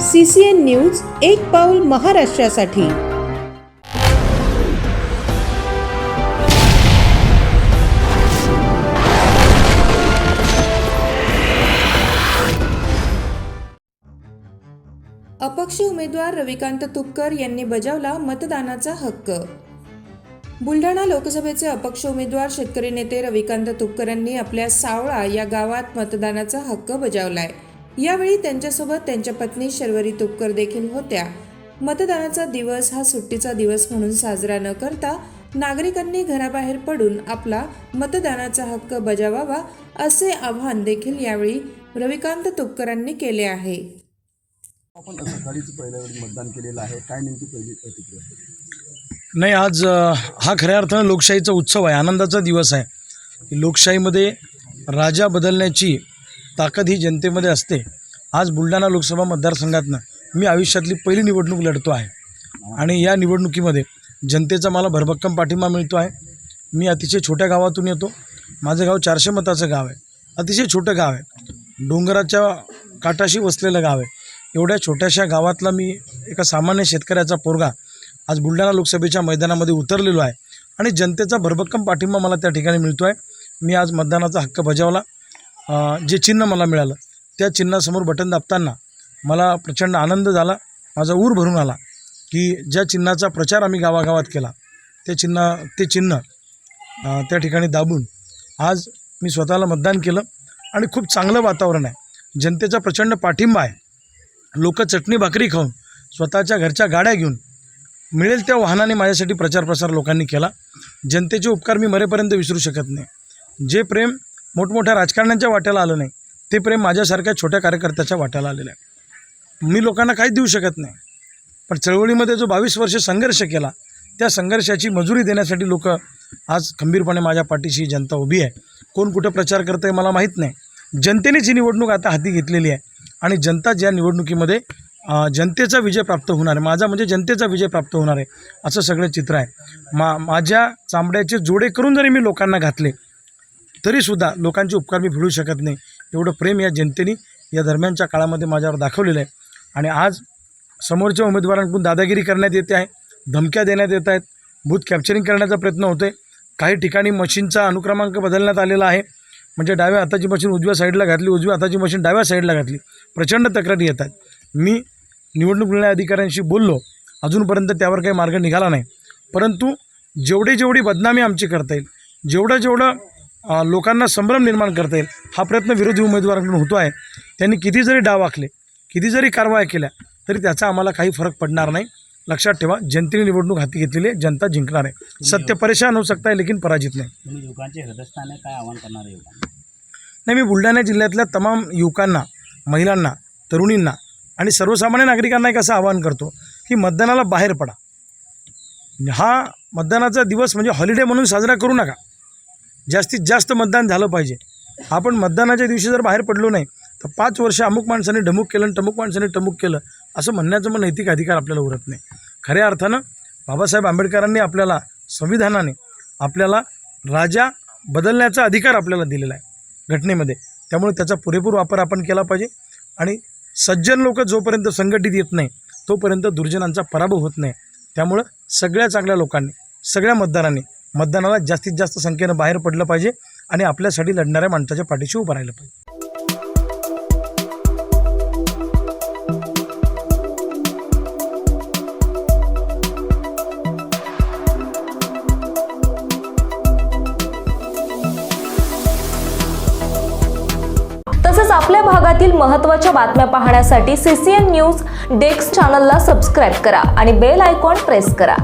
C C N news एक पाऊल महाराष्ट्रासाठी. अपक्ष उमेदवार रविकांत तुपकर यांनी बजावला मतदानाचा हक्क. बुलढाणा लोकसभेचे अपक्ष उमेदवार शेतकरी नेते रविकांत तुपकरांनी आपल्या सावळा या गावात मतदानाचा हक्क बजावलाय. यावेळी त्यांच्यासोबत त्यांच्या पत्नी शर्वरी तुपकर देखील होत्या. मतदानाचा दिवस हा सुट्टीचा दिवस म्हणून साजरा न करता नागरिकांनी घराबाहेर पडून आपला मतदानाचा हक्क बजावावा असे आवाहन देखील यावेळी रविकांत तुपकरांनी केले आहे. आपण सकाळीच पहिल्या वेळी मतदान केलेलं आहे. काय नेमकी पहिली प्रतिक्रिया? नाही आज हा खऱ्या अर्थानं लोकशाहीचा उत्सव आहे. आनंदाचा दिवस आहे. लोकशाहीमध्ये राजा बदलण्याची ताकद ही जनतेमध्ये असते. आज बुलढाणा लोकसभा मतदारसंघातनं मी आयुष्यातली पहिली निवडणूक लढतो आहे. आणि या निवडणुकीमध्ये जनतेचा मला भरभक्कम पाठिंबा मिळतो आहे. मी अतिशय छोट्या गावातून येतो. माझं गाव चारशे मताचं गाव आहे. अतिशय छोटं गाव आहे. डोंगराच्या काठाशी वसलेलं गाव आहे. एवढ्या छोट्याशा गावातला मी एका सामान्य शेतकऱ्याचा पोरगा आज बुलढाणा लोकसभेच्या मैदानामध्ये उतरलेलो आहे. आणि जनतेचा भरभक्कम पाठिंबा मला त्या ठिकाणी मिळतो आहे मी आज मतदानाचा हक्क बजावला. जे चिन्ह मला मिळालं त्या चिन्हासमोर बटन दाबताना मला प्रचंड आनंद झाला. माझा ऊर भरून आला की ज्या चिन्हाचा प्रचार आम्ही गावागावात केला ते चिन्ह ते चिन्ह त्या ठिकाणी दाबून आज मी स्वतःला मतदान केलं आणि खूप चांगलं वातावरण आहे. जनतेचा प्रचंड पाठिंबा आहे. लोक चटणी भाकरी खाऊन स्वतःच्या घरच्या गाड्या घेऊन मिळेल त्या वाहनाने माझ्यासाठी प्रचार प्रसार लोकांनी केला. जनतेचे उपकार मी मरेपर्यंत विसरू शकत नाही. जे प्रेम मोठमोठ्या राजकारण्यांच्या वाट्याला आलं नाही ते प्रेम माझ्यासारख्या छोट्या कार्यकर्त्याच्या वाट्याला आलेलं आहे. मी लोकांना काहीच देऊ शकत नाही. पण चळवळीमध्ये जो बावीस वर्ष संघर्ष केला त्या संघर्षाची मजुरी देण्यासाठी लोक आज खंबीरपणे माझ्या पाठीशी जनता उभी आहे. कोण कुठं प्रचार करतं आहे मला माहीत नाही. जनतेनेच ही निवडणूक आता हाती घेतलेली आहे. आणि जनता ज्या निवडणुकीमध्ये जनतेचा विजय प्राप्त होणार आहे माझा म्हणजे जनतेचा विजय प्राप्त होणार आहे असं सगळं चित्र आहे. मा माझ्या चांबड्याचे जोडे करून जरी मी लोकांना घातले तरीसुद्धा लोकांचे उपकार मी फेडू शकत नाही. एवढं प्रेम या जनतेने या दरम्यानच्या काळामध्ये माझ्यावर दाखवलेलं आहे. आणि आज समोरच्या उमेदवारांकडून दादागिरी करण्यात येते आहे धमक्या देण्यात येत आहेत बूथ कॅप्चरिंग करण्याचा प्रयत्न होतो आहे काही ठिकाणी मशीनचा अनुक्रमांक बदलण्यात आलेला आहे. म्हणजे डाव्या हाताची मशीन उजव्या साईडला घातली उजव्या हाताची मशीन डाव्या साईडला घातली. प्रचंड तक्रारी येत आहेत. मी निवडणूक निर्णय अधिकाऱ्यांशी बोललो. अजूनपर्यंत त्यावर काही मार्ग निघाला नाही. परंतु जेवढी जेवढी बदनामी आमची करता येईल जेवढं जेवढं लोकांना संभ्रम निर्माण करता येईल. हा प्रयत्न विरोधी उमेदवारांकडून होतो आहे त्यांनी किती जरी डाव आखले किती जरी कारवाया केल्या तरी त्याचा आम्हाला काही फरक पडणार नाही. लक्षात ठेवा जनतेने निवडणूक हाती घेतलेली आहे जनता जिंकणार आहे. सत्य परेशान होऊ सकता है लेकिन पराजित नाही. युवकांचे हृदयस्थाने काय आवाहन करणार आहे नाही मी बुलढाणा जिल्ह्यातल्या तमाम युवकांना महिलांना तरुणींना आणि सर्वसामान्य नागरिकांना एक असं आवाहन करतो की मतदानाला बाहेर पडा. हा मतदानाचा दिवस म्हणजे हॉलिडे म्हणून साजरा करू नका. जास्तीत जास्त मतदान झालं पाहिजे. आपण मतदानाच्या दिवशी जर बाहेर पडलो नाही तर पाच वर्ष अमुक माणसाने ढमुक केलं आणि टमुक माणसाने टमुक केलं असं म्हणण्याचं मग नैतिक अधिकार आपल्याला उरत नाही. खऱ्या अर्थानं बाबासाहेब आंबेडकरांनी आपल्याला संविधानाने आपल्याला राजा बदलण्याचा अधिकार आपल्याला दिलेला आहे घटनेमध्ये. त्यामुळे त्याचा पुरेपूर वापर आपण केला पाहिजे आणि सज्जन लोक जोपर्यंत संघटित येत नाही तोपर्यंत दुर्जनांचा पराभव होत नाही. त्यामुळं सगळ्या चांगल्या लोकांनी सगळ्या मतदारांनी मतदानाला जास्तीत जास्त संख्येनं बाहेर पडलं पाहिजे आणि आपल्यासाठी लढणाऱ्या माणसाच्या पाठीशी उभं राहिलं पाहिजे. तसंच आपल्या भागातील महत्त्वाच्या बातम्या पाहण्यासाठी सीसीएन न्यूज डेस्क चॅनलला सबस्क्राईब करा आणि बेल आयकॉन प्रेस करा.